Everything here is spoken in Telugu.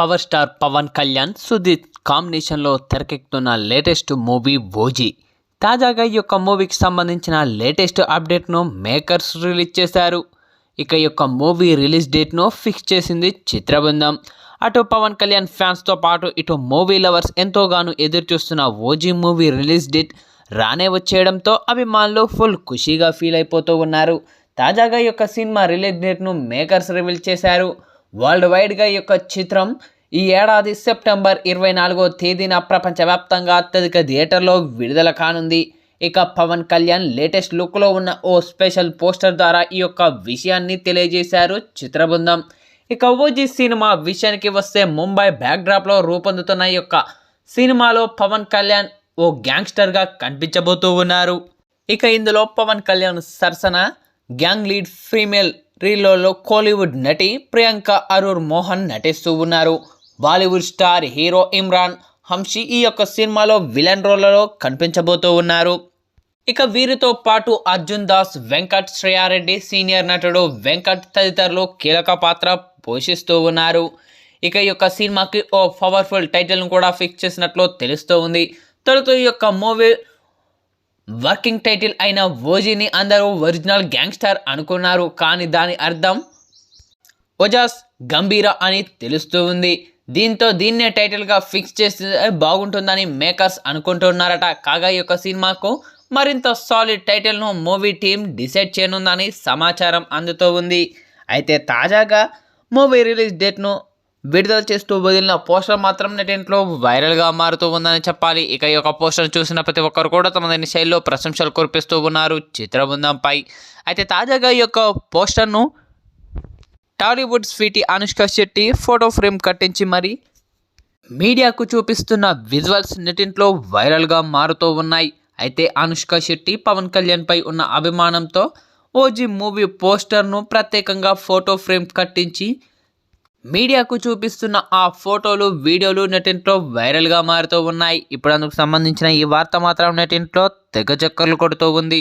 పవర్ స్టార్ పవన్ కళ్యాణ్ సుదీప్ కాంబినేషన్లో తెరకెక్కుతున్న లేటెస్ట్ మూవీ ఓజీ. తాజాగా ఈ యొక్క మూవీకి సంబంధించిన లేటెస్ట్ అప్డేట్ను మేకర్స్ రిలీజ్ చేశారు. ఇక ఈ యొక్క మూవీ రిలీజ్ డేట్ను ఫిక్స్ చేసింది చిత్రబృందం. అటు పవన్ కళ్యాణ్ ఫ్యాన్స్తో పాటు ఇటు మూవీ లవర్స్ ఎంతోగానో ఎదురు చూస్తున్న ఓజీ మూవీ రిలీజ్ డేట్ రానే వచ్చేయడంతో అభిమానులు ఫుల్ ఖుషీగా ఫీల్ అయిపోతూ ఉన్నారు. తాజాగా ఈ యొక్క సినిమా రిలీజ్ డేట్ను మేకర్స్ రివీల్ చేశారు. వరల్డ్ వైడ్గా ఈ యొక్క చిత్రం ఈ ఏడాది సెప్టెంబర్ ఇరవై నాలుగో తేదీన ప్రపంచవ్యాప్తంగా అత్యధిక థియేటర్లో విడుదల కానుంది. ఇక పవన్ కళ్యాణ్ లేటెస్ట్ లుక్లో ఉన్న ఓ స్పెషల్ పోస్టర్ ద్వారా ఈ యొక్క విషయాన్ని తెలియజేశారు చిత్రబృందం. ఇక ఓజీ సినిమా విషయానికి వస్తే ముంబై బ్యాక్డ్రాప్లో రూపొందుతున్న ఈ యొక్క సినిమాలో పవన్ కళ్యాణ్ ఓ గ్యాంగ్స్టర్గా కనిపించబోతూ ఉన్నారు. ఇక ఇందులో పవన్ కళ్యాణ్ సరసన గ్యాంగ్ లీడ్ ఫీమేల్ రీల్లో కోలీవుడ్ నటి ప్రియాంక అరూర్ మోహన్ నటిస్తూ ఉన్నారు. బాలీవుడ్ స్టార్ హీరో ఇమ్రాన్ హంషి ఈ యొక్క సినిమాలో విలన్ రోల్లో కనిపించబోతూ ఉన్నారు. ఇక వీరితో పాటు అర్జున్ దాస్ వెంకట్ శ్రేయారెడ్డి సీనియర్ నటుడు వెంకట్ తదితరులు కీలక పాత్ర పోషిస్తూ ఉన్నారు. ఇక ఈ యొక్క సినిమాకి ఓ పవర్ఫుల్ టైటిల్ను కూడా ఫిక్స్ చేసినట్లు తెలుస్తూ ఉంది. తొలుత ఈ యొక్క మూవీ వర్కింగ్ టైటిల్ అయిన ఓజీని అందరూ ఒరిజినల్ గ్యాంగ్స్టర్ అనుకున్నారు. కానీ దాని అర్థం ఒజాస్ గంభీర అని తెలుస్తూ ఉంది. దీంతో దీన్నే టైటిల్గా ఫిక్స్ చేస్తే బాగుంటుందని మేకర్స్ అనుకుంటున్నారట. కాగా ఈ యొక్క సినిమాకు మరింత సాలిడ్ టైటిల్ను మూవీ టీం డిసైడ్ చేయనుందని సమాచారం అందుతూ ఉంది. అయితే తాజాగా మూవీ రిలీజ్ డేట్ను విడుదల చేస్తూ వదిలిన పోస్టర్ మాత్రం నెటింట్లో వైరల్గా మారుతూ ఉందని చెప్పాలి. ఇక ఈ యొక్క పోస్టర్ చూసిన ప్రతి ఒక్కరు కూడా తమదైన శైలిలో ప్రశంసలు కురిపిస్తూ ఉన్నారు. చిత్రబృందంపై అయితే తాజాగా ఈ యొక్క పోస్టర్ను Tollywood Sweety Anushka Shetty photo frame కట్టించి మరి మీడియాకు చూపిస్తున్న విజువల్స్ నెటింట్లో వైరల్గా మారుతూ ఉన్నాయి. అయితే అనుష్క శెట్టి పవన్ కళ్యాణ్పై ఉన్న అభిమానంతో ఓజీ మూవీ పోస్టర్ను ప్రత్యేకంగా ఫోటో ఫ్రేమ్ కట్టించి మీడియాకు చూపిస్తున్న ఆ ఫోటోలు వీడియోలు నెటింట్లో వైరల్గా మారుతూ ఉన్నాయి. ఇప్పుడు అందుకు సంబంధించిన ఈ వార్త మాత్రం నెటింట్లో తెగ చక్కర్లు కొడుతూ ఉంది.